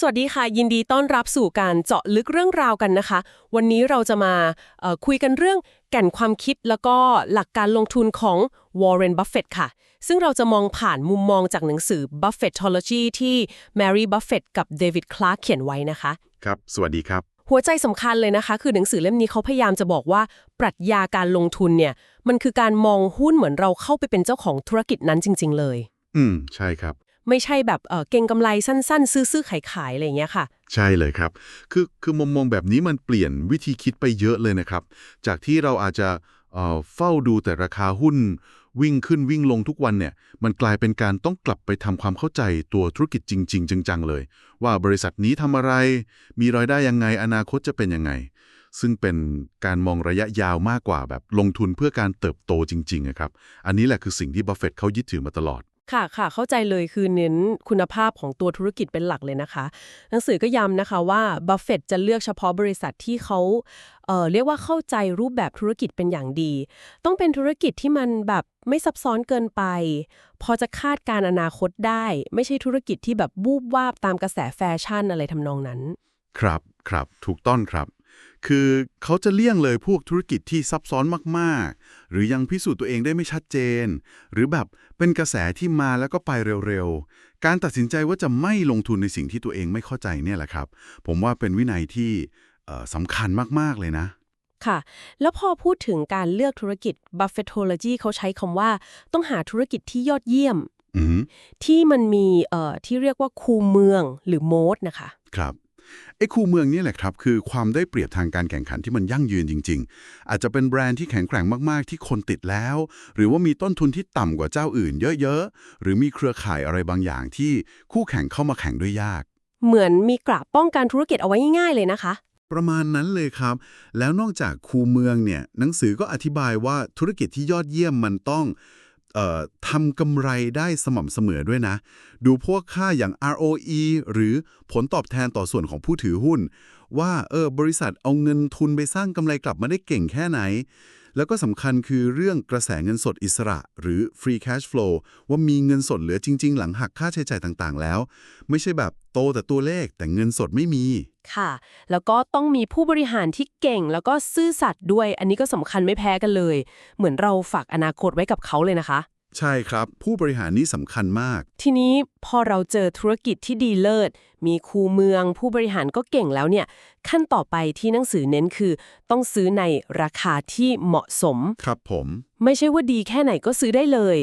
สวัสดีค่ะ ยินดีต้อนรับสู่การเจาะลึกเรื่องราวกันนะคะ วันนี้เราจะมาเอ่อคุยกันเรื่องแก่นความคิดแล้วก็หลักการลงทุนของ Warren Buffett ค่ะ ซึ่งเราจะมองผ่านมุมมองจากหนังสือ Buffettology ที่ Mary Buffett กับ David Clark เขียนไว้นะคะ ครับ สวัสดีครับ หัวใจสำคัญเลยนะคะ คือหนังสือเล่มนี้เขาพยายามจะบอกว่า ปรัชญาการลงทุนเนี่ย มันคือการมองหุ้นเหมือนเราเข้าไปเป็นเจ้าของธุรกิจนั้นจริง ๆ เลย อืม ใช่ครับ ไม่ใช่แบบเออเก่งกำไรสั้นๆ ซื้อๆขายๆอะไรอย่างเงี้ยค่ะ ใช่เลยครับ คือคือมุมมองแบบนี้มันเปลี่ยนวิธีคิดไปเยอะเลยนะครับ จากที่เราอาจจะเออเฝ้าดูแต่ราคาหุ้น วิ่งขึ้นวิ่งลงทุกวันเนี่ย มันกลายเป็นการต้องกลับไปทำความเข้าใจตัวธุรกิจจริง ๆ จังๆเลย ว่าบริษัทนี้ทำอะไร มีรายได้ยังไงอนาคตจะเป็นยังไง ซึ่งเป็นการมองระยะยาวมากกว่าแบบลงทุนเพื่อการเติบโตจริงๆอะครับ อันนี้แหละคือสิ่งที่บัฟเฟตต์เขายึดถือมาตลอด ค่ะค่ะเข้าใจเลยคือเน้นคุณภาพของตัวธุรกิจเป็นหลักเลยนะคะ หนังสือก็ย้ำนะคะว่าบัฟเฟตจะเลือกเฉพาะบริษัทที่เขาเอ่อเรียกว่าเข้าใจรูปแบบธุรกิจเป็นอย่างดี ต้องเป็นธุรกิจที่มันแบบไม่ซับซ้อนเกินไป พอจะคาดการณ์อนาคตได้ ไม่ใช่ธุรกิจที่แบบบูบวาบตามกระแสแฟชั่นอะไรทำนองนั้น ครับครับถูกต้องครับ คือเขาจะเลี่ยงเลยพวกธุรกิจที่ซับซ้อนมากๆ หรือยังพิสูจน์ตัวเองได้ไม่ชัดเจน หรือแบบเป็นกระแสที่มาแล้วก็ไปเร็วๆ การตัดสินใจว่าจะไม่ลงทุนในสิ่งที่ตัวเองไม่เข้าใจเนี่ยแหละครับ ผมว่าเป็นวินัยที่เอ่อสำคัญมากๆเลยนะค่ะ แล้วพอพูดถึงการเลือกธุรกิจ Buffettology เขาใช้คำว่า ต้องหาธุรกิจที่ยอดเยี่ยมอือหือที่มันมีเอ่อที่เรียกว่าคูเมืองหรือโมดนะคะ ครับ ไอ้คู่เมืองนี่แหละครับ คือความได้เปรียบทางการแข่งขันที่มันยั่งยืนจริง ๆ อาจจะเป็นแบรนด์ที่แข็งแกร่งมากๆ ที่คนติดแล้ว หรือว่ามีต้นทุนที่ต่ำกว่าเจ้าอื่นเยอะๆ หรือมีเครือข่ายอะไรบางอย่างที่คู่แข่งเข้ามาแข่งด้วยยาก เหมือนมีกราบป้องกันธุรกิจเอาไว้ง่ายๆเลยนะคะประมาณนั้นเลยครับ แล้วนอกจากคูเมืองเนี่ย หนังสือก็อธิบายว่าธุรกิจที่ยอดเยี่ยมมันต้องเอ่อ ทำกำไรได้สม่ำเสมอด้วยนะ ดูพวกค่าอย่าง ROE หรือผลตอบแทนต่อส่วนของผู้ถือหุ้น ว่าเออบริษัทเอาเงินทุนไปสร้างกำไรกลับมาได้เก่งแค่ไหน แล้วก็สำคัญคือเรื่องกระแสเงินสดอิสระ หรือ free cash flow ว่ามีเงินสดเหลือจริง ๆ หลังหักค่าใช้จ่ายต่างๆ แล้ว ไม่ใช่แบบโตแต่ตัวเลขแต่เงินสดไม่มี ค่ะ แล้วก็ต้องมีผู้บริหารที่เก่ง แล้วก็ซื่อสัตย์ด้วย อันนี้ก็สำคัญไม่แพ้กันเลย เหมือนเราฝากอนาคตไว้กับเขาเลยนะคะ ใช่ครับ ผู้บริหารนี่สำคัญมาก ทีนี้พอเราเจอธุรกิจที่ดีเลิศ มีคูเมือง ผู้บริหารก็เก่งแล้วเนี่ย ขั้นต่อไปที่หนังสือเน้นคือ ต้องซื้อในราคาที่เหมาะสม ครับผม ไม่ใช่ว่าดีแค่ไหนก็ซื้อได้เลย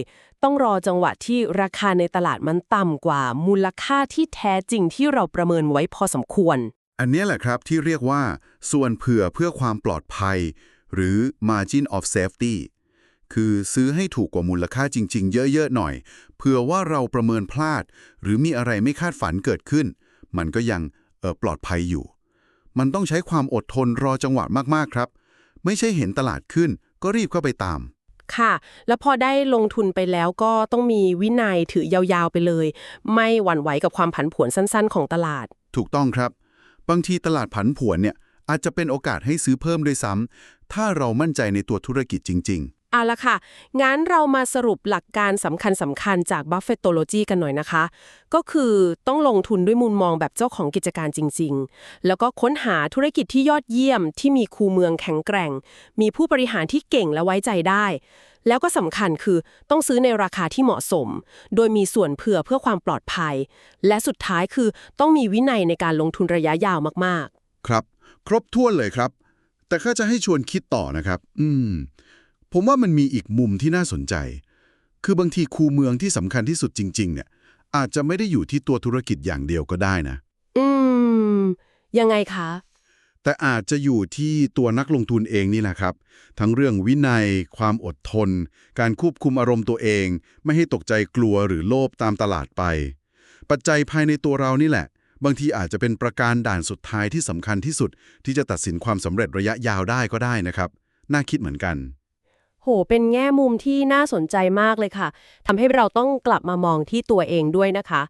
ต้องรอจังหวะที่ราคาในตลาดมันต่ำกว่า มูลค่าที่แท้จริงที่เราประเมินไว้พอสมควร อันเนี้ยแหละครับที่เรียกว่า ส่วนเผื่อเพื่อความปลอดภัย หรือ margin of safety คือซื้อให้ถูกกว่ามูลค่าจริง ๆ เยอะ ๆ หน่อย เผื่อว่าเราประเมินพลาด หรือมีอะไรไม่คาดฝันเกิดขึ้น มันก็ยังเออปลอดภัยอยู่ มันต้องใช้ความอดทนรอจังหวะมากๆครับ ไม่ใช่เห็นตลาดขึ้น ก็รีบเข้าไปตาม ค่ะ แล้วพอได้ลงทุนไปแล้วก็ต้องมีวินัยถือยาวๆไปเลย ไม่หวั่นไหวกับความผันผวนสั้น ๆ ของตลาด ถูกต้องครับ บางทีตลาดผันผวนเนี่ยอาจจะเป็นโอกาสให้ซื้อเพิ่มด้วยซ้ำถ้าเรามั่นใจในตัวธุรกิจจริง เอาละค่ะ งั้นเรามาสรุปหลักการสำคัญสำคัญจาก Buffettology กันหน่อยนะคะ ก็คือต้องลงทุนด้วยมุมมองแบบเจ้าของกิจการจริง ๆ แล้วก็ค้นหาธุรกิจที่ยอดเยี่ยม ที่มีคูเมืองแข็งแกร่ง มีผู้บริหารที่เก่งและไว้ใจได้ แล้วก็สำคัญคือต้องซื้อในราคาที่เหมาะสม โดยมีส่วนเผื่อเพื่อความปลอดภัย และสุดท้ายคือต้องมีวินัยในการลงทุนระยะยาวมากๆ ครับ ครบถ้วนเลยครับ แต่ข้าจะให้ชวนคิดต่อนะครับ อืม ผมว่ามันมีอีกมุมที่น่าสนใจ คือบางทีคูเมืองที่สำคัญที่สุดจริง ๆ เนี่ย อาจจะไม่ได้อยู่ที่ตัวธุรกิจอย่างเดียวก็ได้นะๆอืม ยังไงคะ แต่อาจจะอยู่ที่ตัวนักลงทุนเองนี่แหละครับ ทั้งเรื่องวินัย ความอดทน การควบคุมอารมณ์ตัวเอง ไม่ให้ตกใจกลัวหรือโลภตามตลาดไป ปัจจัยภายในตัวเรานี่แหละ บางทีอาจจะเป็นประการด่านสุดท้ายที่สำคัญที่สุด ที่จะตัดสินความสำเร็จระยะยาวได้ก็ได้นะครับ น่าคิดเหมือนกัน โห เป็นแง่มุมที่น่าสนใจมากเลยค่ะ ทำให้เราต้องกลับมามองที่ตัวเองด้วยนะคะ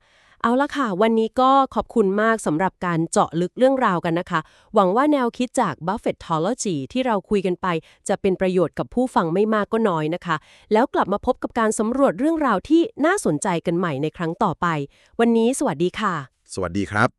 เอาละค่ะ วันนี้ก็ขอบคุณมากสำหรับการเจาะลึกเรื่องราวกันนะคะ หวังว่าแนวคิดจาก Buffettology ที่เราคุยกันไป จะเป็นประโยชน์กับผู้ฟังไม่มากก็น้อยนะคะ แล้วกลับมาพบกับการสำรวจเรื่องราวที่น่าสนใจกันใหม่ในครั้งต่อไป วันนี้สวัสดีค่ะ สวัสดีครับ